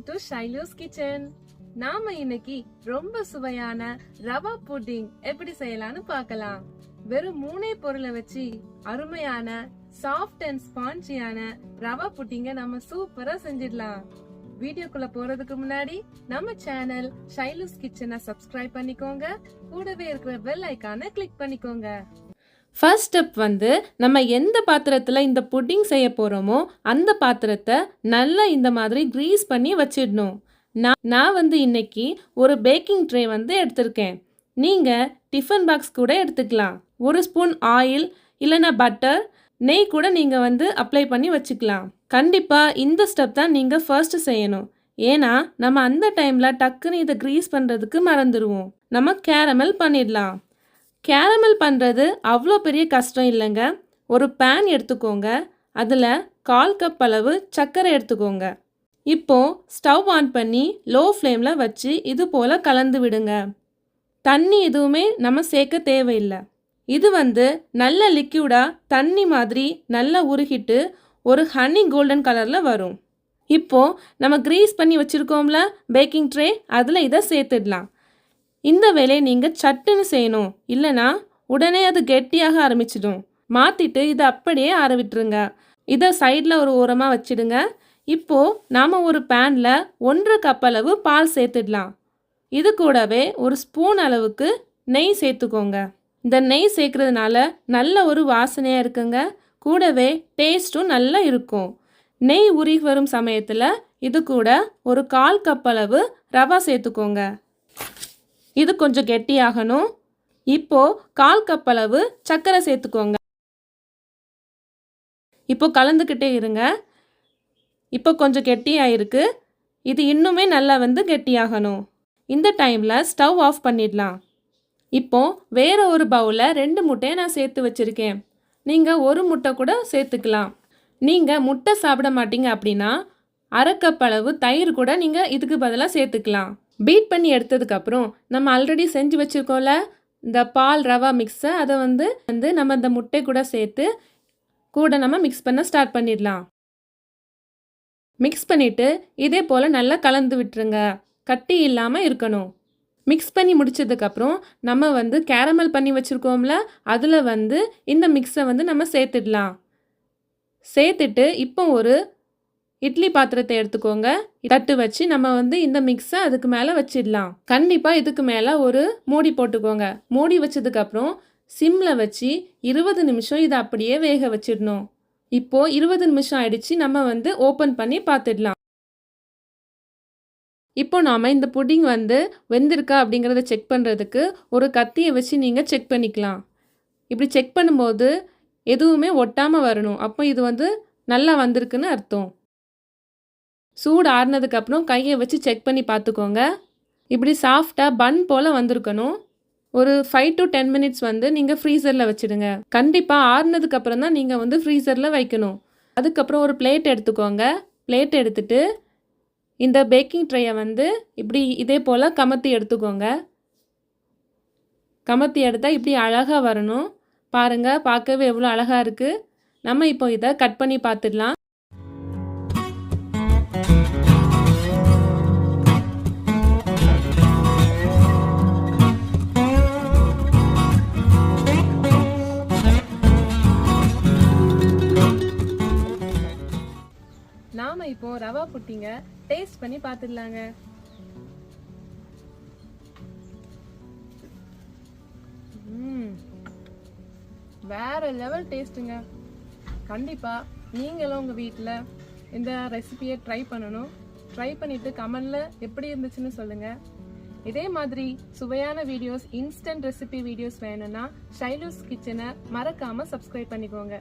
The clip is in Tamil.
வெல்கம் டு ஷைலூஸ் கிச்சன் நாம இன்னைக்கு ரொம்ப சுவையான ரவா புட்டிங் எப்படி செய்யலாம்னு பார்க்கலாம். வெறும் மூணே பொருளை வச்சு அருமையான சாஃப்ட் அண்ட் ஸ்பான்ஜியான ரவா புட்டிங்க நம்ம சூப்பரா செஞ்சிடலாம். வீடியோக்குள்ள போறதுக்கு முன்னாடி நம்ம சேனல் ஷைலூஸ் கிச்சனை சப்ஸ்கிரைப் பண்ணிக்கோங்க. கூடவே இருக்கிற பெல் ஐக்கான கிளிக் பண்ணிக்கோங்க. ஃபர்ஸ்ட் ஸ்டெப் வந்து நம்ம எந்த பாத்திரத்தில் இந்த புட்டிங் செய்ய போகிறோமோ அந்த பாத்திரத்தை நல்லா இந்த மாதிரி க்ரீஸ் பண்ணி வச்சிடணும். நான் நான் வந்து இன்னைக்கு ஒரு பேக்கிங் ட்ரே வந்து எடுத்திருக்கேன். நீங்கள் டிஃபன் பாக்ஸ் கூட எடுத்துக்கலாம். ஒரு ஸ்பூன் ஆயில் இல்லைன்னா பட்டர் நெய் கூட நீங்கள் வந்து அப்ளை பண்ணி வச்சுக்கலாம். கண்டிப்பாக இந்த ஸ்டெப் தான் நீங்கள் ஃபர்ஸ்ட்டு செய்யணும். ஏன்னா நம்ம அந்த டைமில் டக்குன்னு இதை க்ரீஸ் பண்ணுறதுக்கு மறந்துடுவோம் நம்ம கேரமல் பண்ணிடலாம். கேரமல் பண்ணுறது அவ்வளோ பெரிய கஷ்டம் இல்லைங்க. ஒரு பேன் எடுத்துக்கோங்க. அதில் கால் கப் அளவு சர்க்கரை எடுத்துக்கோங்க. இப்போ ஸ்டவ் ஆன் பண்ணி லோ ஃப்ளேமில் வச்சு இது போல் கலந்து விடுங்க. தண்ணி எதுவுமே நம்ம சேர்க்க தேவையில்லை. இது வந்து நல்ல லிக்யூடாக தண்ணி மாதிரி நல்லா உருகிட்டு ஒரு ஹனி கோல்டன் கலரில் வரும். இப்போது நம்ம க்ரீஸ் பண்ணி வச்சுருக்கோம்ல பேக்கிங் ட்ரே அதில் இதை சேர்த்துடலாம். இந்த வேலையை நீங்கள் சட்டுன்னு செய்யணும். இல்லைனா உடனே அது கெட்டியாக ஆரம்பிச்சிடும். மாற்றிட்டு இதை அப்படியே ஆற விட்டுருங்க. இதை சைடில் ஒரு ஓரமாக வச்சிடுங்க. இப்போது நாம் ஒரு பேனில் ஒன்றரை கப் அளவு பால் சேர்த்துடலாம். இது கூடவே ஒரு ஸ்பூன் அளவுக்கு நெய் சேர்த்துக்கோங்க. இந்த நெய் சேர்க்கறதுனால நல்ல ஒரு வாசனையாக இருக்குங்க. கூடவே டேஸ்ட்டும் நல்லா இருக்கும். நெய் உருகி வரும் சமயத்தில் இது கூட ஒரு கால் கப் அளவு ரவா சேர்த்துக்கோங்க. இது கொஞ்சம் கெட்டியாகணும். இப்போ கால் கப் அளவு சர்க்கரை சேர்த்துக்கோங்க. இப்போ கலந்துக்கிட்டே இருங்க. இப்போ கொஞ்சம் கெட்டியாயிருக்கு. இது இன்னுமே நல்லா வந்து கெட்டியாகணும். இந்த டைமில் ஸ்டவ் ஆஃப் பண்ணிடலாம். இப்போ வேறு ஒரு பவுலில் ரெண்டு முட்டையை நான் சேர்த்து வச்சுருக்கேன். நீங்கள் ஒரு முட்டை கூட சேர்த்துக்கலாம். நீங்கள் முட்டை சாப்பிட மாட்டீங்க அப்படின்னா அரை கப் அளவு தயிர் கூட நீங்கள் இதுக்கு பதிலாக சேர்த்துக்கலாம். பீட் பண்ணி எடுத்ததுக்கப்புறம் நம்ம ஆல்ரெடி செஞ்சு வச்சுருக்கோம்ல இந்த பால் ரவா மிக்ஸை அதை வந்து வந்து நம்ம இந்த முட்டை கூட சேர்த்து கூட நம்ம மிக்ஸ் பண்ண ஸ்டார்ட் பண்ணிடலாம். மிக்ஸ் பண்ணிவிட்டு இதே போல் நல்லா கலந்து விட்டுருங்க. கட்டி இல்லாமல் இருக்கணும். மிக்ஸ் பண்ணி முடிச்சதுக்கப்புறம் நம்ம வந்து கேரமல் பண்ணி வச்சுருக்கோம்ல அதில் வந்து இந்த மிக்ஸை வந்து நம்ம சேர்த்துடலாம். சேர்த்துட்டு இப்போ ஒரு இட்லி பாத்திரத்தை எடுத்துக்கோங்க. தட்டு வச்சு நம்ம வந்து இந்த மிக்ஸை அதுக்கு மேலே வச்சிடலாம். கண்டிப்பாக இதுக்கு மேலே ஒரு மூடி போட்டுக்கோங்க. மூடி வச்சதுக்கப்புறம் சிம்மில் வச்சு இருபது நிமிஷம் இதை அப்படியே வேக வச்சிடணும். இப்போது இருபது நிமிஷம் ஆயிடுச்சு. நம்ம வந்து ஓப்பன் பண்ணி பார்த்துடலாம் இப்போ நாம் இந்த புட்டிங் வந்து வெந்திருக்கா அப்படிங்கிறத செக் பண்ணுறதுக்கு ஒரு கத்தியை வச்சு நீங்கள் செக் பண்ணிக்கலாம். இப்படி செக் பண்ணும்போது எதுவுமே ஒட்டாமல் வரணும். அப்போ இது வந்து நல்லா வந்திருக்குன்னு அர்த்தம். சூடு ஆறுனதுக்கப்புறம் கையை வச்சு செக் பண்ணி பார்த்துக்கோங்க. இப்படி சாஃப்டாக பன் போல் வந்திருக்கணும். ஒரு ஃபைவ் டு டென் மினிட்ஸ் வந்து நீங்கள் ஃப்ரீசரில் வச்சுடுங்க. கண்டிப்பாக ஆறுனதுக்கப்புறம் தான் நீங்கள் வந்து ஃப்ரீசரில் வைக்கணும். அதுக்கப்புறம் ஒரு பிளேட் எடுத்துக்கோங்க. பிளேட் எடுத்துட்டு இந்த பேக்கிங் ட்ரையை வந்து இப்படி இதே போல் கமத்தி எடுத்துக்கோங்க. கமத்தி எடுத்தால் இப்படி அழகாக வரணும். பாருங்கள் பார்க்கவே எவ்வளோ அழகாக இருக்குது நம்ம இப்போ இதை கட் பண்ணி பார்த்துடலாம். இப்போ ரவா புட்டிங்க டேஸ்ட் பண்ணி பார்த்துடலாங்க ம், வேற லெவல் டேஸ்ட்டுங்க கண்டிப்பா நீங்களும் உங்க வீட்டில் இந்த ரெசிபியை ட்ரை பண்ணணும். ட்ரை பண்ணிட்டு கமெண்ட்ல எப்படி இருந்துச்சுன்னு சொல்லுங்க. இதே மாதிரி சுவையான வீடியோஸ் இன்ஸ்டன்ட் ரெசிபி வீடியோஸ் வேணும்னா ஷைலூஸ் கிச்சனை மறக்காம சப்ஸ்கிரைப் பண்ணிக்கோங்க.